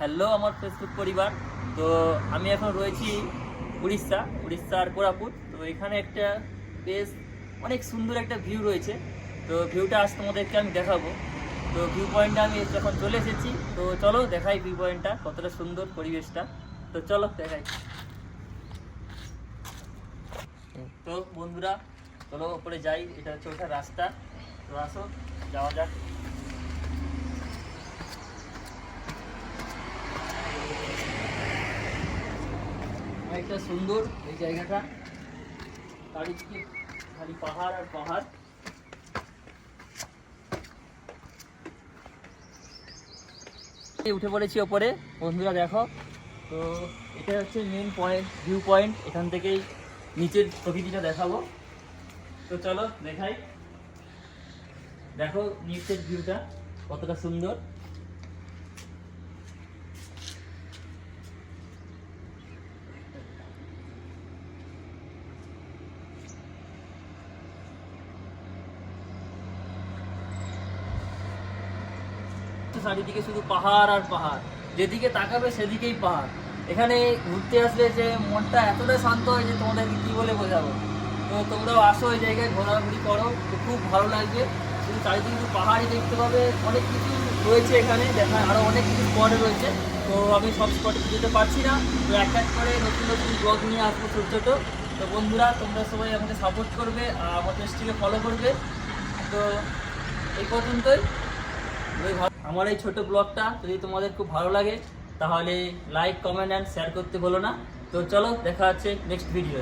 Hello আমার Facebook পরিবার। তো আমি এখন রয়েছি উড়িষ্যা উড়িষ্যার কোরাপুর তো এখানে একটা বেশ অনেক সুন্দর একটা ভিউ রয়েছে। তো ভিউটা আজ তোমাদেরকে আমি দেখাবো। তো ভিউ পয়েন্টটা আমি যখন চলে এসেছি। তো চলো দেখাই ভিউ পয়েন্টটা কতটা সুন্দর পরিবেশটা। তো চলো দেখাই। তো বন্ধুরা, চলো ওপরে যাই। এটা হচ্ছে ওঠার রাস্তা। তো আসো, যাওয়া যাক। অনেকটা সুন্দর এই জায়গাটা। চারিদিকে খালি পাহাড় আর পাহাড়। উঠে পড়েছি ওপরে, বন্ধুরা দেখো। তো এটা হচ্ছে মেন পয়েন্ট ভিউ পয়েন্ট এখান থেকেই নিচের প্রকৃতিটা দেখাবো। তো চলো দেখাই। দেখো নিচের ভিউটা কতটা সুন্দর। চারিদিকে শুধু পাহাড় আর পাহাড়। যেদিকে তাকাবে সেদিকেই পাহাড়। এখানে ঘুরতে আসলে যে মনটা এতটাই শান্ত হয় যে তোমাদেরকে কি বলে বোঝাবো। তো তোমরাও আসো ওই জায়গায়, ঘোরাঘুরি করো, তো খুব ভালো লাগবে। শুধু চারিদিকে শুধু পাহাড়ই দেখতে পাবে। অনেক কিছু রয়েছে এখানে দেখা আরও অনেক কিছু স্পট রয়েছে। তো আমি সব স্পটে যেতে পারছি না। তো এক এক করে নতুন নতুন ব্লগ নিয়ে আসব ছোটো ছোটো। তো বন্ধুরা, তোমরা সবাই আমাকে সাপোর্ট করবে আর আমার পেজটিকে ফলো করবে। তো এই পর্যন্তই। আমার এই ছোট ব্লগটা যদি তোমাদের খুব ভালো লাগে, তাহলে লাইক কমেন্ট অ্যান্ড শেয়ার করতে বলো না। তো চলো, দেখা হচ্ছে নেক্সট ভিডিও